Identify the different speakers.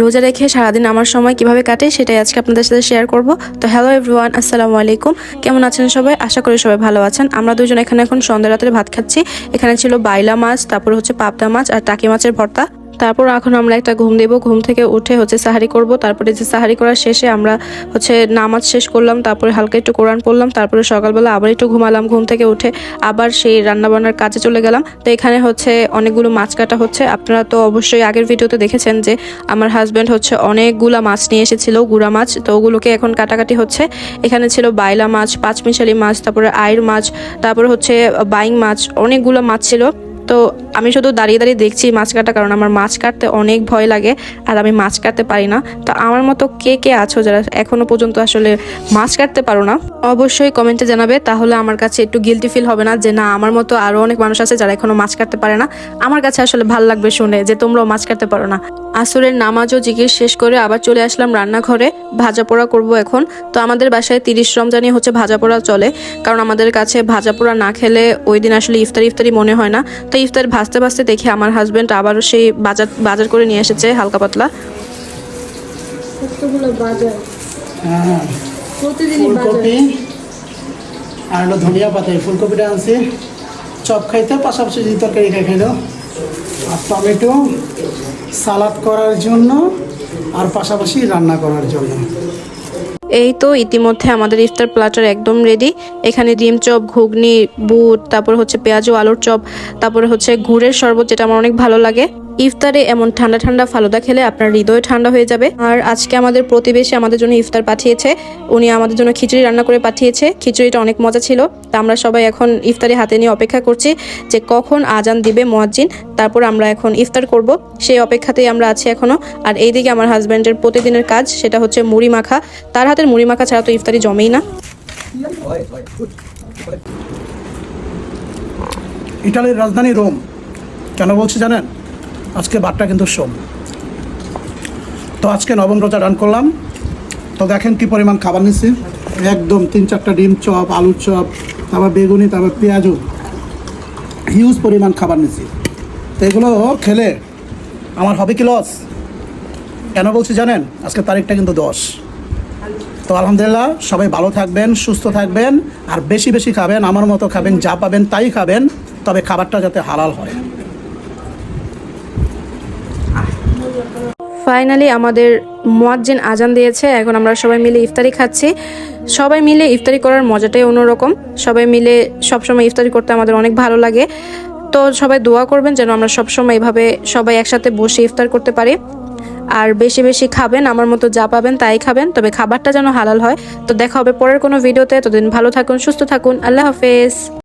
Speaker 1: রোজা রেখে সারাদিন আমার সময় কীভাবে কাটে সেটাই আজকে আপনাদের সাথে শেয়ার করব। তো হ্যালো এভরিওয়ান আসসালামু আলাইকুম। কেমন আছেন সবাই? আশা করি সবাই ভালো আছেন। আমরা দুজন এখানে এখন সন্ধ্যা রাত্রে ভাত খাচ্ছি। এখানে ছিল বাইলা মাছ, তারপর হচ্ছে পাবদা মাছ আর টাকি মাছের ভর্তা। তারপর এখন আমরা একটা ঘুম দেব। ঘুম থেকে উঠে হচ্ছে সাহারি করব। তারপরে যে সাহারি করার শেষে আমরা হচ্ছে নামাজ শেষ করলাম। তারপরে হালকা একটু কোরআন পড়লাম। তারপরে সকালবেলা আবার একটু ঘুমালাম। ঘুম থেকে উঠে আবার সেই রান্নাবান্নার কাজে চলে গেলাম। তো এখানে হচ্ছে অনেকগুলো মাছ কাটা হচ্ছে। আপনারা তো অবশ্যই আগের ভিডিওতে দেখেছেন যে আমার হাজব্যান্ড হচ্ছে অনেকগুলা মাছ নিয়ে এসেছিল, গুড়া মাছ। তো ওগুলোকে এখন কাটাকাটি হচ্ছে। এখানে ছিল বাইলা মাছ, পাঁচমিশালি মাছ, তারপরে আইর মাছ, তারপরে হচ্ছে বাইং মাছ, অনেকগুলো মাছ ছিল। তো আমি শুধু দাঁড়িয়ে দাঁড়িয়ে দেখছি মাছ কাটা, কারণ আমার মাছ কাটতে অনেক ভয় লাগে আর আমি মাছ কাটতে পারি না। তো আমার মতো কে কে আছো যারা এখনও পর্যন্ত আসলে মাছ কাটতে পারো না, অবশ্যই কমেন্টে জানাবে। তাহলে আমার কাছে একটু গিলটি ফিল হবে না যে না, আমার মতো আরও অনেক মানুষ আছে যারা এখনও মাছ কাটতে পারে না। আমার কাছে আসলে ভালো লাগবে শুনে যে তোমরাও মাছ কাটতে পারো না। আসরের নামাজ ও জিজ্ঞেস শেষ করে আবার চলে আসলাম রান্নাঘরে, ভাজা পোড়া করব এখন। তো আমাদের বাসায় তিরিশ রমজানি হচ্ছে ভাজা পোড়া চলে, কারণ আমাদের কাছে ভাজা পোড়া না খেলে ওই দিন আসলে ইফতারি ইফতারি মনে হয় না। তো ইফতার ভাজতে ভাজতে দেখি আমার হাজবেন্ড আবারও সেই বাজার বাজার করে নিয়ে এসেছে হালকা পাতলা।
Speaker 2: কতগুলো বাজার।
Speaker 3: হ্যাঁ। ফুলকপি আর হলো ধনিয়া পাতা ফুলকপিটা আনছি। চপ খাইতে পাশাপাশি যদি তরকারি খাই খাইলো। আর টমেটো সালাদ করার জন্য আর পাশাপাশি রান্না করার জন্য।
Speaker 1: এই তো ইতিমধ্যে আমাদের ইফতার প্লাটার একদম রেডি এখানে ডিম চপ, ঘুগনি, বুট, তারপর হচ্ছে পেঁয়াজ আলুর চপ, তারপরে হচ্ছে ঘুরের শরবত, যেটা আমার অনেক ভালো লাগে। ইফতারে এমন ঠান্ডা ঠান্ডা ফালুদা খেলে আপনার হৃদয় ঠান্ডা হয়ে যাবে। আর আজকে আমাদের প্রতিবেশী আমাদের জন্য ইফতার পাঠিয়েছে। উনি আমাদের জন্য খিচুড়ি রান্না করে পাঠিয়েছে। খিচুড়িটা অনেক মজা ছিল। তা আমরা সবাই এখন ইফতারি হাতে নিয়ে অপেক্ষা করছি যে কখন আজান দিবে মোয়াজ্জিন। তারপর আমরা এখন ইফতার করব। সেই অপেক্ষাতেই আমরা আছি এখনও আর এইদিকে আমার হাজব্যান্ডের প্রতিদিনের কাজ, সেটা হচ্ছে মুড়ি মাখা। তার হাতের মুড়ি মাখা ছাড়া তো ইফতারি জমেই না।
Speaker 3: ইটালির রাজধানী রোম। কেন বলছি জানেন? আজকে বারটা কিন্তু সোম। তো আজকে নবম রোজা রান করলাম। তো দেখেন কি পরিমাণ খাবার নিচ্ছি একদম তিন চারটা ডিম চপ আলুর চপ, তারপর বেগুনি, তারপর পেঁয়াজু। হিউজ পরিমাণ খাবার নিচ্ছি তো এগুলো খেলে আমার হবে কি লস কেন বলছি জানেন? আজকে তারিখটা কিন্তু দশ। তো আলহামদুলিল্লাহ, সবাই ভালো থাকবেন, সুস্থ থাকবেন, আর বেশি বেশি খাবেন, আমার মতো খাবেন, যা পাবেন তাই খাবেন, তবে খাবারটা যাতে হালাল হয়।
Speaker 1: ফাইনালি আমাদের মোয়াজ্জিন আজান দিয়েছে, এখন আমরা সবাই মিলে ইফতারি খাচ্ছি। সবাই মিলে ইফতারি করার মজাটাই অন্যরকম। সবাই মিলে সবসময় ইফতারি করতে আমাদের অনেক ভালো লাগে। তো সবাই দোয়া করবেন যেন আমরা সবসময় এভাবে সবাই একসাথে বসে ইফতার করতে পারি। আর বেশি বেশি খাবেন, আমার মতো যা পাবেন তাই খাবেন, তবে খাবারটা যেন হালাল হয়। তো দেখা হবে পরের কোনো ভিডিওতে, ততদিন ভালো থাকুন, সুস্থ থাকুন, আল্লাহ হাফেজ।